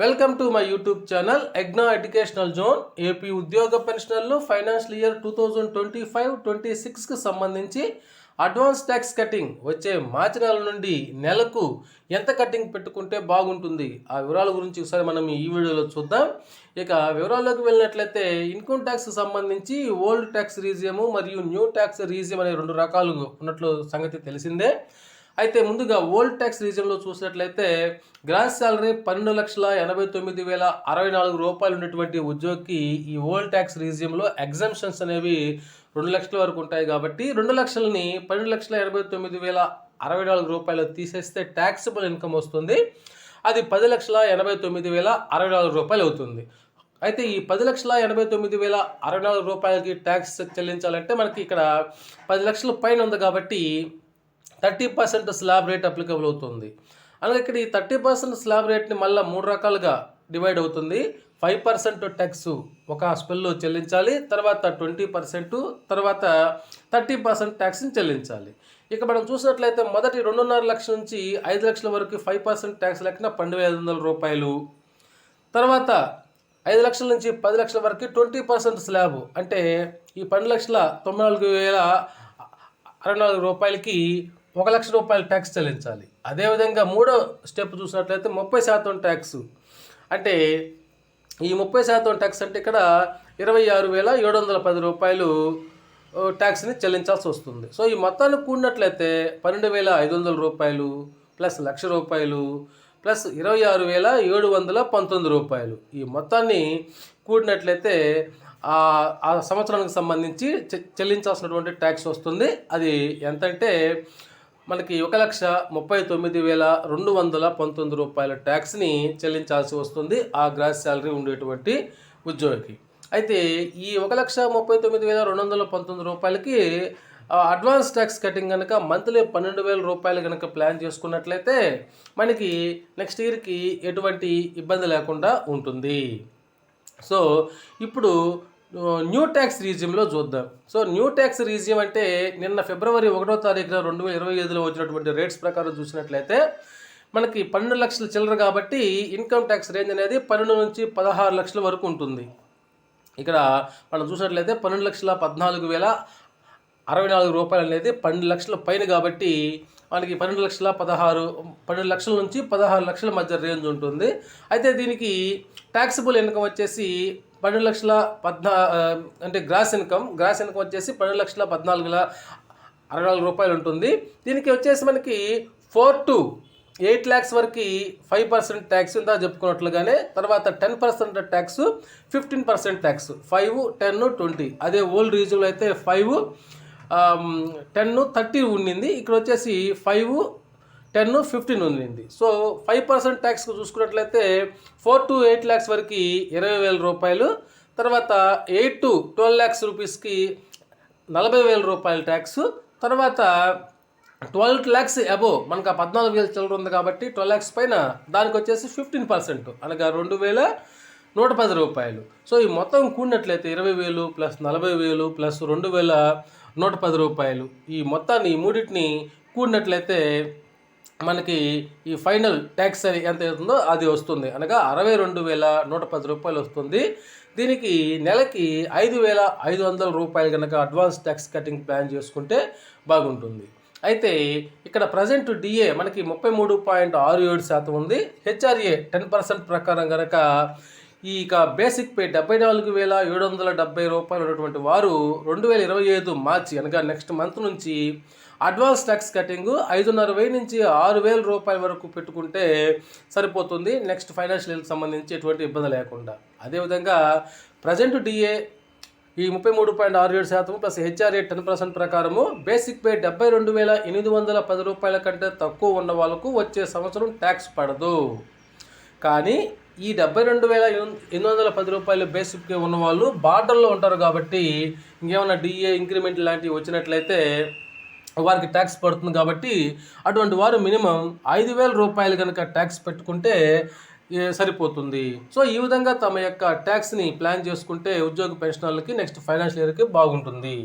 Welcome to my YouTube channel ఎగ్నా educational zone. AP ఉద్యోగ పెన్షనర్లు financial year two thousand twenty five twenty సిక్స్కి సంబంధించి advance tax cutting వచ్చే మార్చి నెల నుండి నెలకు ఎంత కటింగ్ పెట్టుకుంటే బాగుంటుంది? ఆ వివరాల గురించి ఒకసారి మనం ఈ వీడియోలో చూద్దాం. ఇక వివరాల్లోకి వెళ్ళినట్లయితే ఇన్కమ్ ట్యాక్స్ సంబంధించి ఓల్డ్ ట్యాక్స్ రీజియము మరియు న్యూ ట్యాక్స్ రీజియం అనే రెండు రకాలు ఉన్నట్లు సంగతి తెలిసిందే. అయితే ముందుగా ఓల్డ్ ట్యాక్స్ రీజన్లో చూసినట్లయితే గ్రాస్ శాలరీ పన్నెండు లక్షల ఎనభై తొమ్మిది వేల అరవై నాలుగు రూపాయలు ఉన్నటువంటి ఉద్యోగికి ఈ ఓల్డ్ ట్యాక్స్ రీజియంలో ఎగ్జామ్షన్స్ అనేవి రెండు లక్షల వరకు ఉంటాయి కాబట్టి రెండు లక్షలని పన్నెండు లక్షల ఎనభై తొమ్మిది వేల అరవై నాలుగు రూపాయలు తీసేస్తే ట్యాక్సిబుల్ ఇన్కమ్ వస్తుంది. అది పది లక్షల ఎనభై తొమ్మిది వేల అరవై నాలుగు రూపాయలు అవుతుంది. అయితే ఈ పది లక్షల ఎనభై తొమ్మిది వేల అరవై నాలుగు రూపాయలకి ట్యాక్స్ చెల్లించాలంటే మనకి ఇక్కడ పది లక్షల పైన ఉంది కాబట్టి thirty percent slab rate applicable అవుతుంది. అలాగే ఇక్కడ ఈ థర్టీ పర్సెంట్ స్లాబ్ రేట్ని మళ్ళీ మూడు రకాలుగా డివైడ్ అవుతుంది. ఫైవ్ పర్సెంట్ ట్యాక్స్ ఒక స్పెల్లో చెల్లించాలి తర్వాత ట్వంటీ పర్సెంట్ తర్వాత థర్టీ పర్సెంట్ ట్యాక్స్ని చెల్లించాలి. ఇక మనం చూసినట్లయితే మొదటి రెండున్నర లక్షల నుంచి ఐదు లక్షల వరకు ఫైవ్ పర్సెంట్ ట్యాక్స్ లెక్కన పన్నెండు వేల ఐదు వందల రూపాయలు. తర్వాత ఐదు లక్షల నుంచి పది లక్షల వరకు ట్వంటీ పర్సెంట్ స్లాబ్ అంటే ఈ పన్నెండు లక్షల తొంభై నాలుగు వేల అరవై నాలుగు రూపాయలకి ఒక లక్ష రూపాయలు ట్యాక్స్ చెల్లించాలి. అదేవిధంగా మూడో స్టెప్ చూసినట్లయితే ముప్పై శాతం ట్యాక్స్ అంటే ఈ ముప్పై శాతం ట్యాక్స్ అంటే ఇక్కడ ఇరవై ఆరు వేల ఏడు వందల పది రూపాయలు ట్యాక్స్ని చెల్లించాల్సి వస్తుంది. సో ఈ మొత్తాన్ని కూడినట్లయితే పన్నెండు వేల ఐదు వందల రూపాయలు ప్లస్ లక్ష రూపాయలు ప్లస్ ఇరవై ఆరు వేల ఏడు వందల పంతొమ్మిది రూపాయలు. ఈ మొత్తాన్ని కూడినట్లయితే ఆ ఆ సంవత్సరానికి సంబంధించి చె- చెల్లించాల్సినటువంటి ట్యాక్స్ వస్తుంది. అది ఎంతంటే మనకి ఒక లక్ష ముప్పై తొమ్మిది వేల రెండు వందల పంతొమ్మిది రూపాయల ట్యాక్స్ని చెల్లించాల్సి వస్తుంది ఆ గ్రాస్ శాలరీ ఉండేటువంటి ఉద్యోగికి. అయితే ఈ ఒక లక్ష ముప్పై తొమ్మిది వేల రెండు వందల పంతొమ్మిది రూపాయలకి అడ్వాన్స్ ట్యాక్స్ కటింగ్ కనుక మంత్లీ పన్నెండు వేల రూపాయలు కనుక ప్లాన్ చేసుకున్నట్లయితే మనకి నెక్స్ట్ ఇయర్కి ఎటువంటి ఇబ్బంది లేకుండా ఉంటుంది. సో ఇప్పుడు న్యూ ట్యాక్స్ రీజియంలో చూద్దాం. సో న్యూ ట్యాక్స్ రీజియం అంటే నిన్న ఫిబ్రవరి ఒకటో తారీఖున రెండు వేల ఇరవై ఐదులో వచ్చినటువంటి రేట్స్ ప్రకారం చూసినట్లయితే మనకి పన్నెండు లక్షల చిల్లర కాబట్టి ఇన్కమ్ ట్యాక్స్ రేంజ్ అనేది పన్నెండు నుంచి పదహారు లక్షల వరకు ఉంటుంది. ఇక్కడ మనం చూసినట్లయితే పన్నెండు లక్షల పద్నాలుగు వేల అరవై నాలుగు రూపాయలు అనేది పన్నెండు లక్షల పైన కాబట్టి మనకి పన్నెండు లక్షల పదహారు పన్నెండు లక్షల నుంచి పదహారు లక్షల మధ్య రేంజ్ ఉంటుంది. అయితే దీనికి ట్యాక్సిబుల్ ఇన్కమ్ వచ్చేసి పన్నెండు లక్షల పద్నా అంటే గ్రాస్ ఇన్కమ్ గ్రాస్ ఇన్కమ్ వచ్చేసి పన్నెండు లక్షల పద్నాలుగు అరవై నాలుగు రూపాయలు ఉంటుంది. దీనికి వచ్చేసి మనకి ఫోర్ టు ఎయిట్ ల్యాక్స్ వరకు ఫైవ్ పర్సెంట్ ట్యాక్స్ ఇందా చెప్పుకున్నట్లుగానే తర్వాత ten percent tax fifteen percent tax five ten twenty. అదే ఓల్డ్ రీజన్లో అయితే ఫైవ్ టెన్ థర్టీ ఉండింది. ఇక్కడ వచ్చేసి ఫైవ్ టెన్ ఫిఫ్టీన్ ఉండింది. సో ఫైవ్ పర్సెంట్ ట్యాక్స్ చూసుకున్నట్లయితే ఫోర్ టు ఎయిట్ ల్యాక్స్ వరకు ఇరవై వేల రూపాయలు తర్వాత ఎయిట్ టు ట్వెల్వ్ ల్యాక్స్ రూపీస్కి నలభై వేల రూపాయల ట్యాక్స్ తర్వాత ట్వెల్వ్ ల్యాక్స్ అబోవ్ మనకు ఆ పద్నాలుగు వేల చిల్లర ఉంది కాబట్టి ట్వెల్వ్ ల్యాక్స్ పైన దానికి వచ్చేసి ఫిఫ్టీన్ పర్సెంట్ అనగా రెండు వేల నూట పది రూపాయలు. సో ఈ మొత్తం కూడినట్లయితే ఇరవై వేలు ప్లస్ నలభై వేలు ప్లస్ రెండు వేల నూట పది రూపాయలు. ఈ మొత్తాన్ని ఈ మూడింటిని కూడినట్లయితే మనకి ఈ ఫైనల్ ట్యాక్స్ అని ఎంత అవుతుందో అది వస్తుంది. అనగా అరవై రెండు వేల నూట పది రూపాయలు వస్తుంది. దీనికి నెలకి ఐదు వేల ఐదు వందల రూపాయలు కనుక అడ్వాన్స్ ట్యాక్స్ కటింగ్ ప్లాన్ చేసుకుంటే బాగుంటుంది. అయితే ఇక్కడ ప్రజెంట్ డిఏ మనకి ముప్పై మూడు పాయింట్ ఆరు ఏడు శాతం ఉంది. హెచ్ఆర్ఏ టెన్ పర్సెంట్ ప్రకారం కనుక ఈ ఇక బేసిక్ పే డెబ్బై నాలుగు వేల ఏడు వందల డెబ్బై రూపాయలు ఉన్నటువంటి వారు రెండు వేల ఇరవై ఐదు మార్చి అనగా నెక్స్ట్ మంత్ నుంచి అడ్వాన్స్ ట్యాక్స్ కటింగ్ ఐదున్నర వెయ్యి నుంచి ఆరు వేల రూపాయల వరకు పెట్టుకుంటే సరిపోతుంది. నెక్స్ట్ ఫైనాన్షియల్ ఇయర్కి సంబంధించి ఎటువంటి ఇబ్బంది లేకుండా. అదేవిధంగా ప్రజెంట్ డిఏ ఈ ముప్పై మూడు పాయింట్ ఆరు ఏడు శాతం ప్లస్ హెచ్ఆర్ఏ టెన్ పర్సెంట్ ప్రకారము బేసిక్ పే డెబ్బై రెండు వేల ఎనిమిది వందల పది రూపాయల కంటే తక్కువ ఉన్న వాళ్ళకు వచ్చే సంవత్సరం ట్యాక్స్ పడదు. కానీ ఈ డెబ్బై రెండు వేల ఎనిమిది వందల పది రూపాయలు బేసిక్గా ఉన్న వాళ్ళు బార్డర్లో ఉంటారు కాబట్టి ఇంకేమైనా డిఏ ఇంక్రిమెంట్ లాంటివి వచ్చినట్లయితే వారికి ట్యాక్స్ పడుతుంది కాబట్టి అటువంటి వారు మినిమం ఐదు వేల రూపాయలు కనుక ట్యాక్స్ పెట్టుకుంటే సరిపోతుంది. సో ఈ విధంగా తమ యొక్క ట్యాక్స్ని ప్లాన్ చేసుకుంటే ఉద్యోగ పెన్షనర్లకి నెక్స్ట్ ఫైనాన్షియల్ ఇయర్కి బాగుంటుంది.